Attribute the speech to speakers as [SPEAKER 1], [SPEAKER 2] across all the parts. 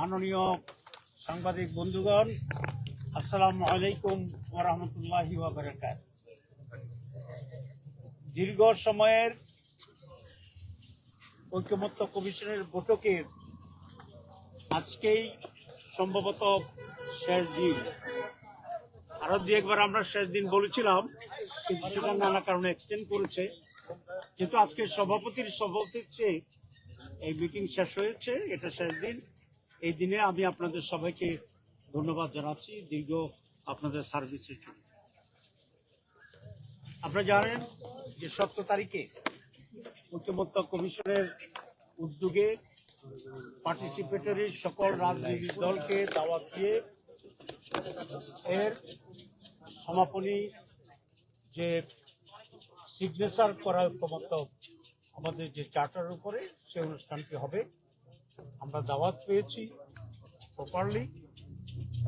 [SPEAKER 1] মাননীয় সাংবাদিক বন্ধুগণ, আসসালামু আলাইকুম ওরহমতুল্লাহি দীর্ঘ সময়ের ঐক্যমত্য কমিশনের বৈঠকের আজকেই সম্ভবত শেষ দিন। আরও দু একবার আমরা শেষ দিন বলেছিলাম, কিন্তু সেটা নানা কারণে এক্সটেন্ড করেছে। কিন্তু আজকে সভাপতির সভাপতিত্বে এই মিটিং শেষ হয়েছে, এটা শেষ দিন। এই দিনে আমি আপনাদের সবাইকে ধন্যবাদ জানাচ্ছি দীর্ঘ আপনাদের সার্ভিসের জন্য। আপনারা জানেন যে সতেরো তারিখে ঐক্যমত্য কমিশনের উদ্যোগে পার্টিসিপেটরি সকল রাজনৈতিক দলকে দাওয়াত দিয়ে এর সমাপনী যে সিগনেচার করা ঐক্যমত্য আমাদের যে চার্টার উপরে সে অনুষ্ঠানটি হবে। আমরা দাওয়াত পেয়েছি প্রপারলি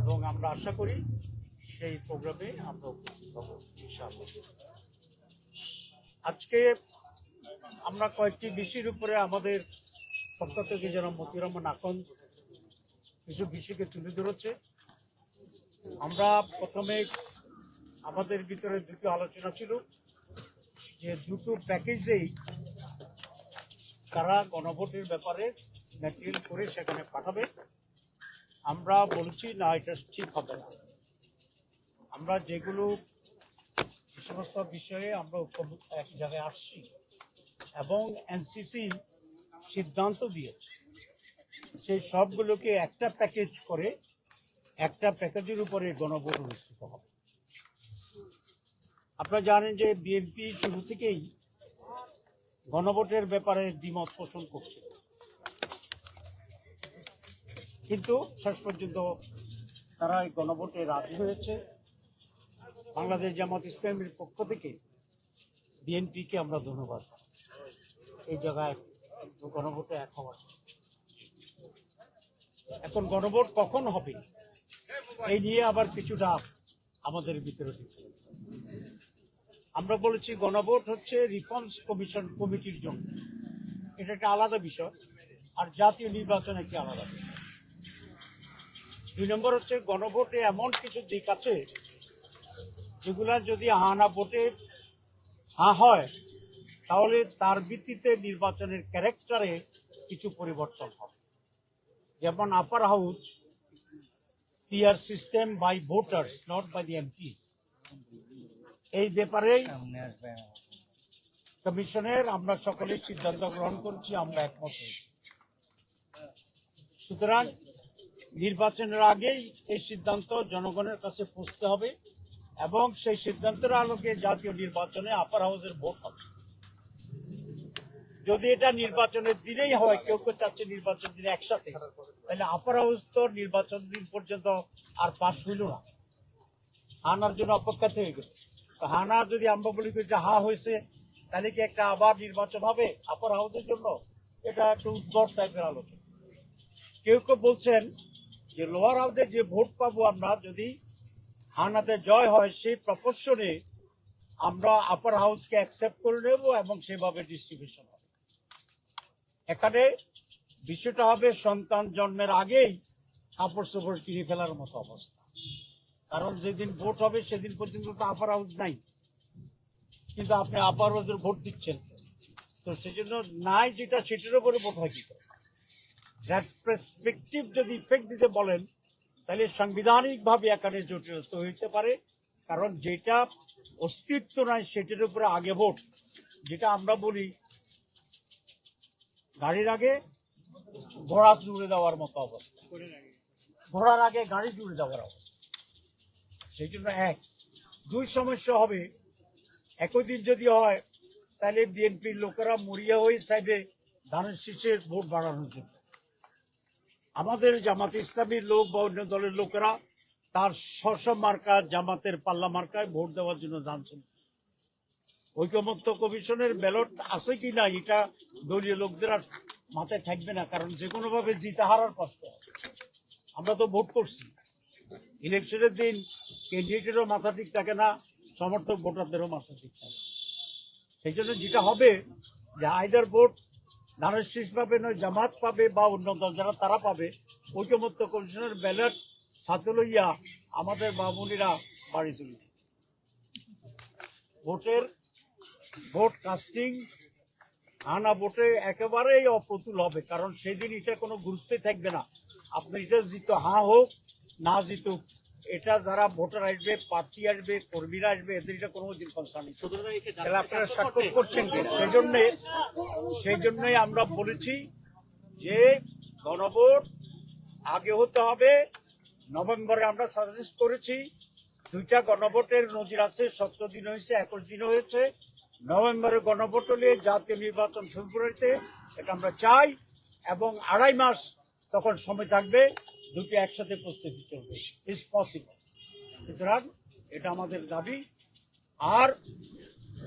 [SPEAKER 1] এবং আমরা আশা করি সেই প্রোগ্রামে আমরা উপস্থিত হব, ইনশাআল্লাহ। আজকে আমরা কয়েকটি বিষয়ের উপরে আমাদের পক্ষ থেকে যেন মতিউর রহমান আকন কিছু বিষয়কে তুলে ধরেছে। আমরা প্রথমে আমাদের ভিতরে দুটো আলোচনা ছিল যে দুটো প্যাকেজেই তারা গণভোটের ব্যাপারে ম্যাটেরিয়াল করে সেখানে পাঠাবে। আমরা বলছি, না, এটা ঠিক হবে না। আমরা যেগুলো সমস্ত বিষয়ে আমরা এক জায়গায় আসছি এবং এনসিসি সিদ্ধান্ত দিয়েছে, সেই সবগুলোকে একটা প্যাকেজ করে একটা প্যাকেজের উপরে গণভোট অনুষ্ঠিত হবে। আপনারা জানেন যে বিএনপি শুরু থেকেই গণভোটের ব্যাপারে দ্বিমত পোষণ করছে কিন্তু শেষ পর্যন্ত তারা এই গণভোটে রাজি হয়েছে। বাংলাদেশ জামাত ইসলামের পক্ষ থেকে বিএনপিকে আমরা ধন্যবাদ এই জায়গায় গণভোটে এক হওয়ার এখন গণভোট কখন হবে, এই নিয়ে আবার কিছুটা আমাদের ভিতরে ডিফারেন্স আমরা বলেছি গণভোট হচ্ছে রিফর্মস কমিশন কমিটির জন্য। এটা একটা আলাদা বিষয়, আর জাতীয় নির্বাচন একটি আলাদা বিষয়? দুই নম্বর হচ্ছে গণভোটে এমন কিছু দিক আছে যেগুলা যদি হা না ভোটে হা হয় তাহলে তার ভিত্তিতে নির্বাচনের ক্যারেক্টারে কিছু পরিবর্তন হবে। যেমন upper house PR system by voters not by the MP এই ব্যাপারেই কমিশনের আমরা সকলে সিদ্ধান্ত গ্রহণ করছি আমরা একমত হয়েছি। সুতরাং নির্বাচনের আগেই এই সিদ্ধান্ত জনগণের কাছে পৌঁছতে হবে এবং সেই সিদ্ধান্তের আলোকে জাতীয় নির্বাচনে আপার হাউসের ভোট হবে। যদি এটা নির্বাচনের দিনেই হয়, কেউ কেউ চাচ্ছে নির্বাচন দিনে একসাথে, তাহলে আপার হাউস তো নির্বাচন দিন পর্যন্ত আর পাশ হইল না। হানার জন্য অপেক্ষা থেকে গেল। হানা যদি আমরা বলি যে হা হয়েছে তাহলে কি একটা আবার নির্বাচন হবে আপার হাউসের জন্য? এটা একটা উদ্ভট টাইপের আলোচনা। কেউ কেউ বলছেন যে লোয়ার হাউসে যে ভোট পাবো আমরা, যদি হানাতে জয় হয়, সেই প্রপোর্শনে আমরা আপার হাউসকে অ্যাকসেপ্ট করে নেব এবং সেভাবে ডিস্ট্রিবিউশন হবে। এখানে বিষয়টা হবে সন্তান জন্মের আগেই কাপড় চোপড় কিনে ফেলার মতো অবস্থা। কারণ যেদিন ভোট হবে, সেদিন পর্যন্ত তো আপার হাউস নাই। কিন্তু আপনি আপার হাউসের ভোট দিচ্ছেন। তো সেজন্য নাই যেটা, সেটার উপরে ভোট হয় কি দ্যাট যদি ইফেক্ট দিতে বলেন, তাহলে সাংবিধানিকভাবে এখানে জটিলতা হইতে পারে, কারণ যেটা অস্তিত্ব নয় সেটার উপরে আগে ভোট। যেটা আমরা বলি, গাড়ির আগে ঘোড়া জুড়ে দেওয়ার মতো অবস্থা। ঘোড়ার আগে গাড়ি জুড়ে দেওয়ার অবস্থা। সেই জন্য এক। দুই সমস্যা হবে, একই দিন যদি হয়, তাহলে বিএনপির লোকেরা মরিয়া হয়ে চাইবে ধানের শীষের ভোট বাড়ানোর জন্য। আমাদের জামাত ইসলামীর লোক বা অন্য দলের লোকেরা তার স্ব মার্কা জামাতের পাল্লা মার্কায় ভোট দেওয়ার জন্য জানছেন ঐকমত্য কমিশনের ব্যালট আছে কি না এটা দলীয় লোকদের আর মাথায় থাকবে না, কারণ যে কোনো ভাবে জিতে হারার কষ্ট আমরা তো ভোট করছি। ইলেকশনের দিন ক্যান্ডিডেটেরও মাথা ঠিক থাকে না, সমর্থক ভোটারদেরও মাথা ঠিক থাকে সেই জন্য যেটা হবে যে আইদার ভোট ধানের শীষ পাবে নয়, জামাত পাবে বা অন্য দল যারা, তারা পাবে। ঐক্যমত্য কমিশনের ব্যালট সাথে লইয়া আমাদের বামুনিরা বাড়ি চলে ভোটের ভোট কাস্টিং আনা ভোটে একেবারেই অপ্রতুল হবে, কারণ সেদিন এটা কোনো গুরুত্বই থাকবে না। আপনি এটা জিত, হা হোক, না জিতুক এটা যারা ভোটার আসবে প্রার্থী আসবে কর্মীরা আসবে এদের এটা কোনো দিন কনসার্ন নেই।
[SPEAKER 2] তাহলে আপনারা স্বাক্ষর করছেন
[SPEAKER 1] সেই জন্যে সেই জন্যই আমরা বলেছি যে গণভোট আগে হতে হবে। নভেম্বরে আমরা সাজেস্ট করেছি দুইটা গণভোটের নজির আছে সতেরো দিন হয়েছে একুশ দিন হয়েছে। নভেম্বরে গণভোট হলে জাতীয় নির্বাচন শুরু করেছে এটা আমরা চাই। এবং আড়াই মাস তখন সময় থাকবে। দুটি একসাথে প্রস্তুতি চলবে। ইজ পসিবল সুতরাং এটা আমাদের দাবি। আর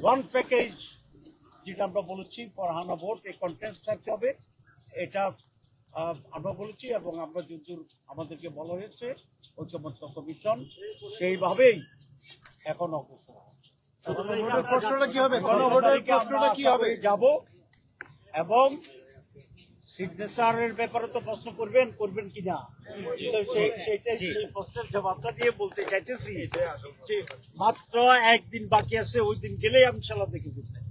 [SPEAKER 1] ওয়ান প্যাকেজ যেটা আমরা বলেছি পড়ানো ভোট এই কন্টেন্টস থাকতে হবে। এটা আমরা বলেছি এবং আমরা যদ্দূর আমাদেরকে বলা হয়েছে ঐক্যমত্য কমিশন সেইভাবেই এখন অগ্রসর হচ্ছে।
[SPEAKER 2] গণভোটের প্রশ্নটা কি হবে? গণভোটের প্রশ্নটা কি হবে?
[SPEAKER 1] যাব। এবং সিগনেচারের ব্যাপারে তো প্রশ্ন করবেন করবেন কিনা তো সেইটাই সেই প্রশ্নের জবাবটা দিয়ে বলতে চাইতেছি যে মাত্র একদিন বাকি আছে ওই দিন গেলেই আমি ইনশাল্লাহ দেখে ফেলবেন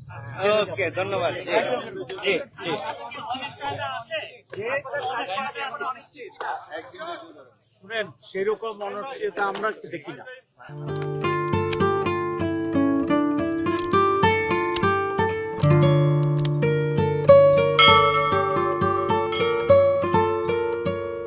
[SPEAKER 2] ওকে ধন্যবাদ। জি জি
[SPEAKER 1] শুনেন সেরকম অনিশ্চয়তা আমরা দেখি না।